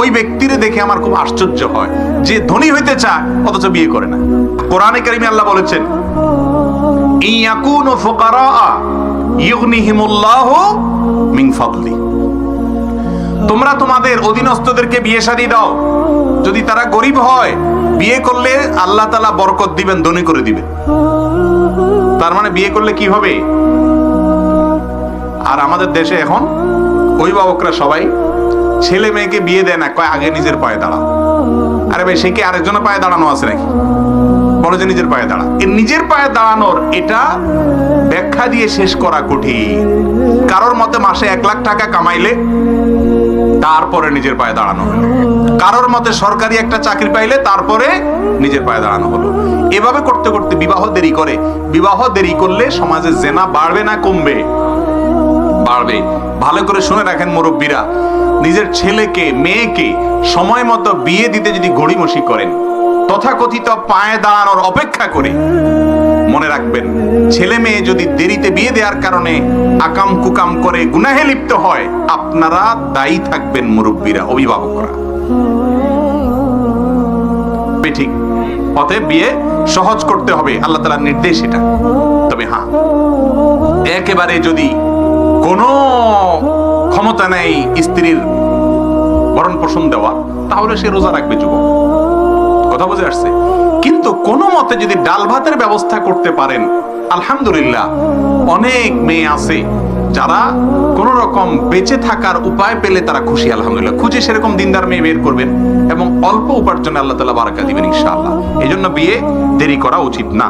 ওই দেখে আমার খুব আশ্চর্য হয়, যে ধনী হইতে চায়, অথচ বিয়ে করে না। কোরআনে আল্লাহ বলেছেন তোমরা তোমাদের অধীনস্থদেরকে বিয়ে শাদী দাও। যদি তারা গরিব হয়, বিয়ে করলে আল্লাহ তালা বরকত দিবেন, ধনী করে দিবেন। তার মানে বিয়ে করলে কি হবে? আর আমাদের দেশে এখন অভিভাবকরা সবাই ছেলে মেয়েকে বিয়ে দেয় না, কয় আগে নিজের পায়ে দাঁড়া আরে ভাই, সে কি আরেকজনের পায়ে দাঁড়ানো আছে নাকি? বলো যে নিজের পায়ে দাঁড়া। এই নিজের পায়ে দাঁড়ানোর এটা ব্যাখ্যা দিয়ে শেষ করা কঠিন। কারোর মতে মাসে এক লাখ টাকা কামাইলে তারপরে নিজের পায়ে দাঁড়ানো হলো। কারোর মতে সরকারি একটা চাকরি পাইলে তারপরে নিজের পায়ে দাঁড়ানো হলো। এভাবে করতে করতে বিবাহ দেরি করে। বিবাহ দেরি করলে সমাজে জেনা বাড়বে না, কমবে। বাড়বে। ভালো করে শুনে রাখেন মুরব্বীরা। নিজের ছেলেকে, মেয়েকে সময় মতো বিয়ে দিতে যদি গড়িমসি করেন, তথাকথিত পায়ে দাঁড়ানোর অপেক্ষা করে, মনে রাখবেন, ছেলে মেয়ে যদি দেরিতে বিয়ে দেওয়ার কারণে আকাম কুকাম করে গুনাহে লিপ্ত হয়, আপনারা দায়ী থাকবেন মুরব্বীরা, অভিভাবকরা। ঠিক অতএব বিয়ে সহজ করতে হবে, আল্লাহ তালার নির্দেশ এটা। তবে হ্যাঁ একেবারে যদি কোনো ক্ষমতা নেই স্ত্রীর ভরণ পোষণ দেওয়া, তাহলে সে রোজা রাখবে যুবক। কথা বুঝে আসছে? কিন্তু কোনো মতে যদি ডাল ভাতের ব্যবস্থা করতে পারেন, আলহামদুলিল্লাহ, অনেক মেয়ে আছে যারা কোন রকম বেঁচে থাকার উপায় পেলে তারা খুশি, আলহামদুলিল্লাহ। খুঁজে সেরকম দিনদার মেয়ে বের করবেন এবং অল্প উপার্জনে আল্লাহ তালা বারাকা দিবেন, ইনশাআল্লাহ। এই জন্য বিয়ে দেরি করা উচিত না।